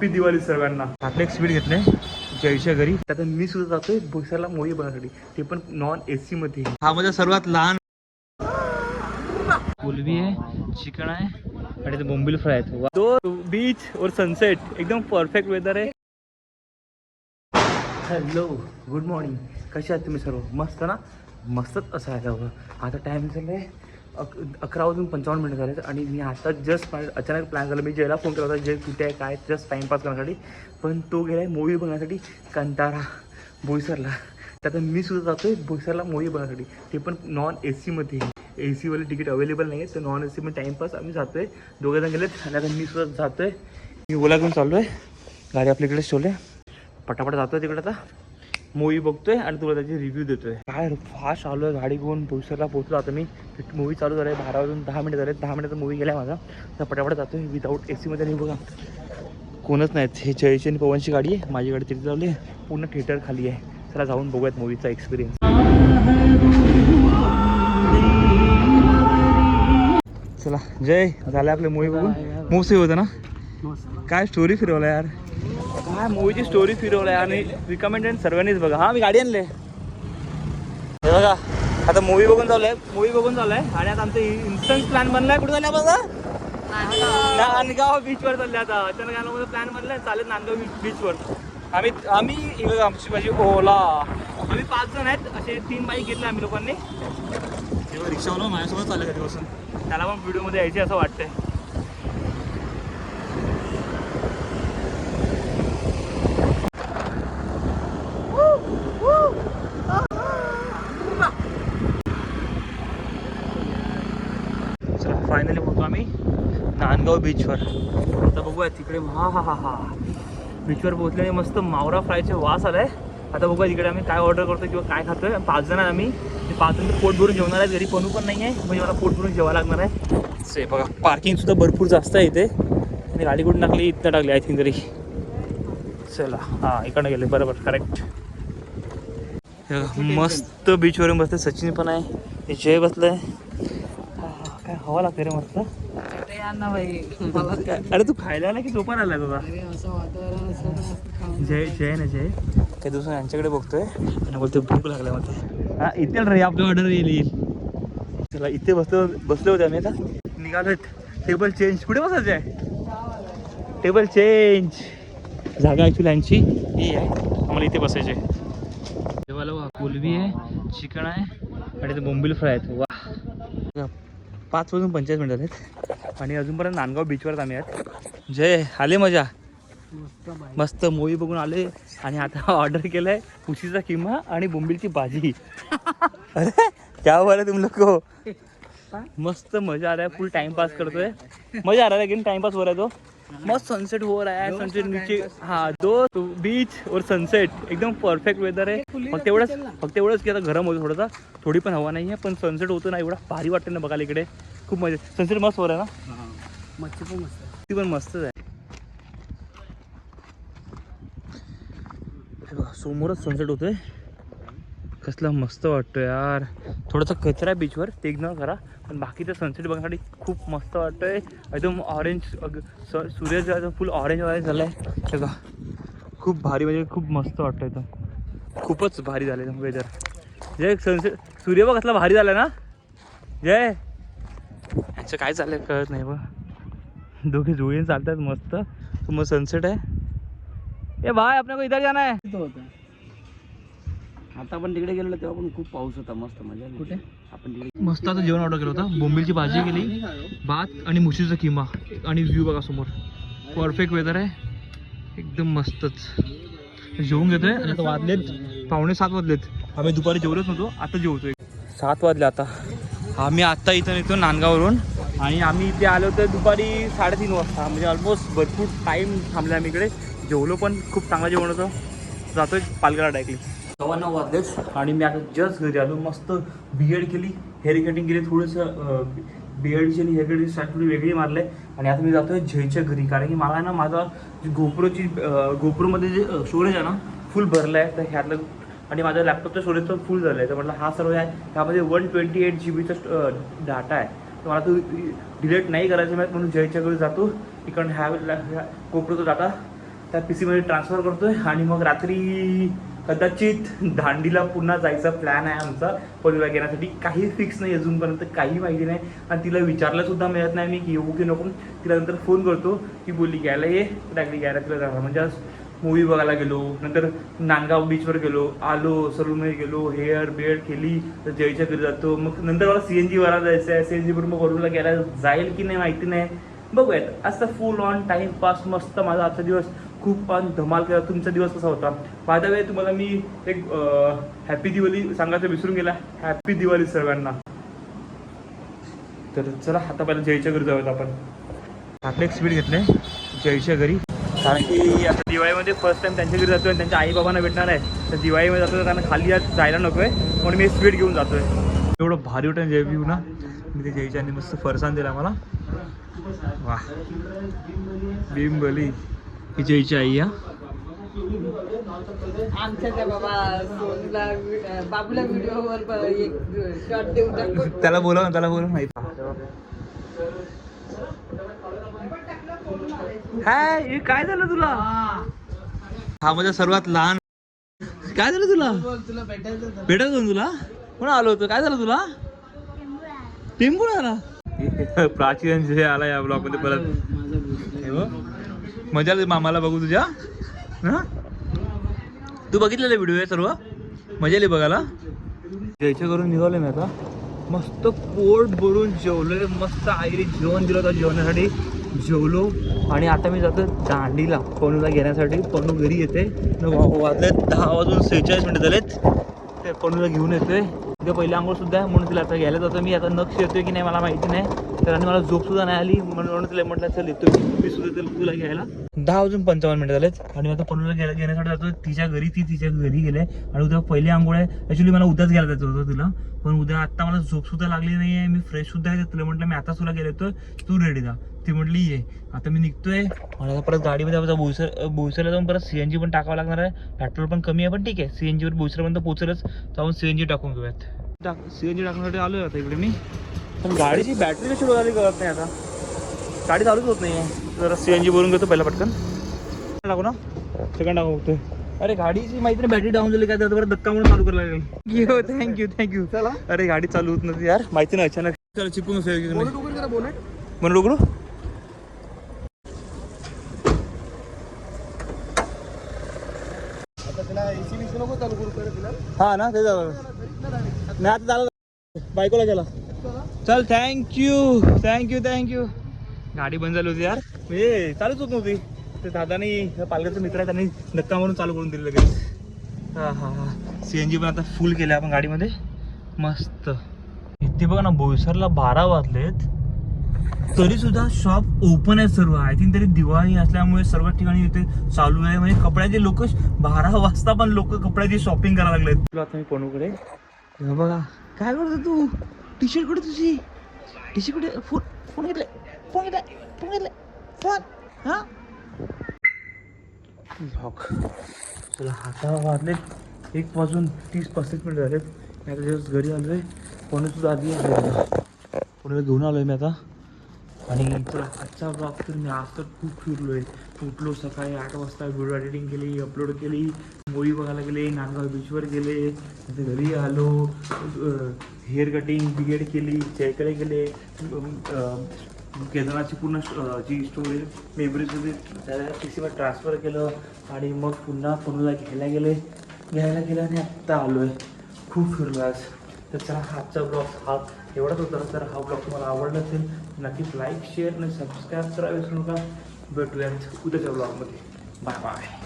Happy Diwali सर्वांना. आपलं एक स्वीट घेतलंय. जयच्या घरी. त्यात मी सुद्धा जातोय बोईसरला मोळी बघण्यासाठी ते पण नॉन एसी मध्ये. हा माझा सर्वात लहान. कोलबी आहे चिकन आहे आणि ते बोंबिल फ्राय आहेत. दो बीच और सनसेट एकदम परफेक्ट वेदर आहे. हॅलो गुड मॉर्निंग कसे आहात तुम्ही सर्व? मस्त ना? मस्तच असायला हवं आता टाइम झालं आहे अक अकरा वाजून पंचावन्न मिनिट झाले आणि मी आता जस्ट अचानक प्लॅन झाला. मी जयला फोन केला होता जय कुठे आहे काय जस्ट टाईमपास करण्यासाठी. पण तो गेला आहे मूवी बघण्यासाठी कंटारा बोईसरला तर आता मी सुद्धा जातो आहे बोईसरला मूवी बघण्यासाठी. ते पण नॉन ए सीमध्ये ए सीवाले तिकीट अवेलेबल नाही आहे तर नॉन ए सीमध्ये टाईमपास आम्ही जातो आहे दोघेजण गेलेत आणि आता मी सुद्धा जातो आहे मी ओला घेऊन चाललो आहे गाडी आपल्याकडे ठेवले. आहे पटापट आहे तिकडे आता. मूवी बघतोय आणि तुला त्याची रिव्ह्यू देतोय. काय फास्ट आलो आहे. गाडी घेऊन बोईसरला पोहोचलो आता मी. मूवी चालू झालं आहे बारा वाजून दहा मिनिटं झाले दहा मिनिटाचा मूवी गेला माझा. तर पटापट जातोय. विदाऊट ए सीमध्ये नाही बघा. कोणच नाहीत हे जयची आणि पवनची गाडी आहे. माझी गाडी तिथे चालली आहे. पूर्ण थिएटर खाली आहे. चला जाऊन बघूयात मूवीचा एक्सपिरियन्स चला. जय झालं आपले मूवी बघून. मोसे होतं ना? काय स्टोरी फिरवला यार? काय मूवीची स्टोरी फिरवलाय आणि रिकमेंडेड सर्वांनीच बघा. हा मी गाडी आणले. हे बघा आता मूवी बघून चालू मूवी बघून चालू आहे आणि आता आमचं इन्स्टंट प्लॅन बनलाय. कुठे झालं बघा नांदगाव. बीचवर चालले आता. अचानक प्लॅन बनलाय. चालेल नांदगाव बीचवर आम्ही आम्ही हे बघा आमची माझी ओला. आम्ही पाच जण आहेत. असे तीन बाईक घेतले आम्ही लोकांनी. तेव्हा रिक्षावाला माझ्यासोबत चालले कधीपासून. त्याला पण व्हिडिओमध्ये यायचे असं वाटतंय चला फायनली पोहोचलो आम्ही नांदगाव बीचवर आता बघूया तिकडे हा हा हा हा बीचवर पोहोचल्याने मस्त मावरा फ्रायचे वास आलाय. आता बघूया तिकडे आम्ही काय ऑर्डर करतो किंवा काय खातोय. पाच जण आहे आम्ही. ते पाच जण पोट भरून जेवणार आहे घरी पणू पण नाही आहे म्हणजे मला पोट भरून जेवा लागणार आहे. से बघा पार्किंग सुद्धा भरपूर जास्त आहे इथे. आणि गाडी कुठून टाकली? इथं टाकली आय थिंक तरी. चला हां इकडनं गेले बरोबर करेक्ट मस्त बीचवरून बसते सचिन पण आहे. हे जय बसलं आहे काय हवा लागते रे मस्त. अरे तू खायला आला की झोपायला आलाय बाबा जय जय ना जय. काही दिवसांनी यांच्याकडे बघतोय. आणि बोलतोय भूक लागल्या मध्ये हा इथे रे आपलं ऑर्डर येईल येईल. चला इथे बसलो बसले होते आम्ही आता. निघालो टेबल चेंज कुठे बसायचं आहे टेबल चेंज जागा ॲक्च्युली यांची. ही आहे. आम्हाला इथे बसायचे जेवायला वा कोलबी आहे चिकन आहे आणि ते बोंबील फ्राय आहेत. वा पाच वाजून पंचेचाळीस मिनिट आहेत आणि अजूनपर्यंत नांदगाव बीचवर आम्ही आहेत. जय आले मजा. मस्त मूवी बघून आले. आणि आता ऑर्डर केलंय उशीचा किमा आणि बोंबीलची भाजी. अरे क्या बरं तुम लोक. को मस्त मजा आलाय. फुल टाइमपास करतोय. मजा आला रहा टाइमपास लेकिन आहे तो. मस्त सनसेट हो रहा है सनसेट नीचे हाँ दो बीच और सनसेट एकदम परफेक्ट वेदर आहे फक्त एवढंच फक्त एवढंच की आता गरम होतं थोडासा थोडी पण हवा नाही आहे पण सनसेट होतो ना एवढा भारी वाटतं ना बघायला इकडे. खूप मजा सनसेट मस्त हो रहा है ना? मच्छी पण मस्त ती पण मस्तच आहे. हे समोरच सनसेट होतोय. कसला मस्त वाटतो यार. थोडासा कचरा आहे बीचवर ते इग्नोर करा पण बाकीचं सनसेट बघण्यासाठी खूप मस्त वाटतोय. एकदम ऑरेंज सूर्य जो आहे फुल ऑरेंज ऑरेंज झालं आहे बघा. खूप भारी म्हणजे खूप मस्त वाटतं एकदम. खूपच भारी झालं एकदम वेदर जय सनसेट सूर्य बघ कसला भारी झाला ना. जय. यांचं काय चाललंय कळत नाही बघ. दोघे जुळीन चालतात मस्त. मग सनसेट आहे. ए भाई आपल्याला इधर जाना है तिथं होतं आता आपण तिकडे गेलेलो तेव्हा पण खूप पाऊस होता मस्त मजा आली. कुठे? आपण तिकडे मस्त आता जेवण ऑर्डर केलं होतं. बोंबिलची भाजी केली भात आणि मुशीचा किमा आणि व्ह्यू बघा समोर. परफेक्ट वेदर आहे. एकदम मस्तच. जेवून घेतोय आणि आता वाजलेत. पावणे सात वाजलेत. आम्ही दुपारी जेवलोच नव्हतो आता जेवतोय. सात वाजले आता. आम्ही आत्ता इथं येतो नांदगाववरून. आणि आम्ही इथे आलो तर दुपारी साडेतीन वाजता. म्हणजे ऑलमोस्ट भरपूर टाईम थांबले आम्ही इकडे. जेवलो पण खूप चांगलं जेवण होतं. जातोय पालघर डायरेक्टली सव्वा नऊ वाजलेच आणि मी आता जस्ट घरी आलो मस्त बी एड केली. हेअर कटिंग केली थोडंसं बी एडची आणि हेअर कटिंग स्टार्ट थोडी वेगळी मारले आणि आता मी जातोय झेच्या घरी. कारण की मला ना माझा जी गोप्रोची गोप्रोमध्ये जे स्टोरेज आहे ना फुल भरलं आहे तर ह्यातलं आणि माझा लॅपटॉपचा स्टोरेज पण फुल झालं आहे तर म्हटलं हा सर्व आहे ह्यामध्ये वन ट्वेंटी एट जी बीचा डाटा आहे. तर मला तो डिलीट नाही करायचं माहीत म्हणून जयच्या घरी जातो. इकडून ह्या गोप्रोचा डाटा त्या पी सीमध्ये ट्रान्सफर करतोय. आणि मग रात्री कदाचित दांडीला पुन्हा जायचा प्लॅन आहे आमचा. पडूला घेण्यासाठी काही फिक्स नाही अजूनपर्यंत काही माहिती नाही. आणि तिला विचारलं सुद्धा मिळत नाही. मी की येऊ की नको? तिला नंतर फोन करतो. की बोलली घ्यायला ये. टाकली घ्यायला तिला जाणार म्हणजे आज मूवी बघायला गेलो. नंतर नांदगाव बीचवर गेलो. आलो सलूनमध्ये गेलो. हेअर बेड केली. तर जयच्या घरी जातो. मग नंतर मला सी एन जीवरला जायचं आहे सी एन जीवर मग वरूनला गेला जाईल की नाही माहिती नाही. बघूयात. असं फुल ऑन टाईमपास मस्त माझा आजचा दिवस. खूप धमाल केला. तुमचा दिवस कसा होता? फायदा वेळी तुम्हाला मी एक हॅपी दिवाळी सांगायचं विसरून गेला. हॅपी दिवाळी सर्वांना. तर चला आता पहिला जयच्या घरी जाऊयात आपण. आपले एक स्पीड घेतले जयच्या घरी. कारण की आता दिवाळीमध्ये फर्स्ट टाइम त्यांच्या घरी जातोय आणि त्यांच्या आई बाबांना भेटणार आहे. तर दिवाळीमध्ये जातो त्यांना खाली आज जायला नको आहे म्हणून मी स्पीड घेऊन जातोय. एवढं भारी होतं जय व्ह्यू ना. मी ते जयच्याने मस्त फरसान दिला मला वा बिंबली. ही जयची आई आमच्या त्या बाबा सोनूला अं, बाबूला व्हिडिओवर ब- एक शॉट देऊन टाकू. त्याला बोलव ना त्याला बोलव माहिती हाय हे काय झालं तुला? हा माझा सर्वात लहान काय झालं तुला? भेटत होतं तुला? कोण आलो होतं? काय झालं तुला? टेम्पो आला प्राचीन जे आला या ब्लॉगमध्ये परत. हे. मजा आली मामाला बघू तुझ्या. हां? तू बघितलेले व्हिडिओ आहे सर्व? मजा आली बघायला? जयच्या करून निघाले मी आता. मस्त पोट भरून जेवलो मस्त आईने जेवण दिलं होतं जेवणासाठी. जेवलो. आणि आता मी जातो दांडीला पणूला घेण्यासाठी. पणू घरी येते. वा- वाजले दहा वाजून सेहेचाळीस मिनिटं झालेत. ते पणूला घेऊन येतोय. उद्या पहिल्या आंघोळ सुद्धा आहे म्हणून तिला आता घ्यायला जातो मी. आता नक्ष येतोय की नाही मला माहिती नाही. तर आणि मला झोप सुद्धा नाही आली. म्हणून तिला म्हटलं चल येतोय मी. सुद्धा तिला तुला घ्यायला. दहा वाजून पंचावन्न मिनिटं झालेत. आणि आता पनूला घ्यायला घेण्यासाठी जातो. तिच्या घरी ती तिच्या घरी गेले. आणि उद्या पहिली आंघोळ आहे. ॲक्च्युली मला उद्याच घ्यायला जायचं होतं तिला. पण उद्या आता मला झोप सुद्धा लागली नाही आहे मी फ्रेश सुद्धा आहे तुला म्हटलं मी आता तुला गेलो होतो तू रेडी जा. ती म्हटली ये. आता मी निघतोय. मला आता परत गाडीमध्ये बोईसर बोईसरला जाऊन परत सीएनजी पण टाकावं लागणार आहे. पेट्रोल पण कमी आहे पण ठीक आहे. सीएनजीवर बोईसरपर्यंत पोहोचलच. जाऊन सीएनजी टाकून घेऊयात. टाक सीएनजी टाकण्यासाठी आलोय आता इकडे मी. पण गाडीची बॅटरी कशी बघायला कळत नाही आता. गाडी चालूच होत नाही आहे जरा सीएनजी भरून घेतो पहिला पटकन. टाकू ना? सेकंड टाकू बघतोय अरे गाडीची माहिती नाही बॅटरी डाऊन झाली काय तर धक्का म्हणून चालू करायला लागेल. यो थँक्यू थँक्यू चला. अरे गाडी चालू होत नव्हती यार. माहिती नाही अचानक. चला चिपून म्हणून उघडू हा ना ते झालं नाही आता झालं बायकोला गेला चल थँक्यू थँक्यू थँक्यू गाडी बंद झाली होती यार. म्हणजे चालूच होत नव्हती. ते दादानी पालघरचा मित्र आहे त्यांनी धक्का मारून चालू करून दिलं लगेच. हा हा हा. सी एन जी पण आता फुल केलं आपण गाडीमध्ये. मस्त. इथे बघा ना बोईसरला बारा वाजलेत. तरी सुद्धा शॉप ओपन आहे सर्व. आय थिंक तरी दिवाळी असल्यामुळे सर्व ठिकाणी इथे चालू आहे. म्हणजे कपड्याचे लोक बारा वाजता पण लोक कपड्याची शॉपिंग करायला लागलेत. तुला आता मी पणूकडे बघा. काय करतो तू? टी शर्ट कुठे तुझी? टी शर्ट कुठे? फोन फोन घेतलाय. फोन घेतलाय. फोन घेतलाय. फोन. हां? लॉक तुला हाता वाजले एक वाजून तीस पस्तीस मिनिट झालेत. मी आता दिवस घरी आलो आहे पणू सुद्धा आधी पुण्याला घेऊन आलो आहे मी आता? आणि तुला आजचा ब्लॉग तर मी आज तर खूप फिरलो आहे उठलो सकाळी आठ वाजता व्हिडिओ एडिटिंग केली अपलोड केली मूवी बघायला गेले नांदगाव बीचवर गेले नंतर घरी आलो हेअर कटिंग बिगेड केली चेकडे गेले केदारनाथची पूर्ण जी स्टोरेज मेमरीज होती त्याला पी ट्रान्सफर केलं आणि मग पुन्हा पुन्हा घ्यायला गेले. घ्यायला गेलं आणि आत्ता आलो आहे खूप फिरलो आज. तर चला आजचा ब्लॉग हा एवढाच होता. तर हा ब्लॉग तुम्हाला आवडला असेल नक्कीच लाईक शेअर आणि सबस्क्राईब करा विसरू नका. भेटूयात उद्याच्या ब्लॉगमध्ये बाय बाय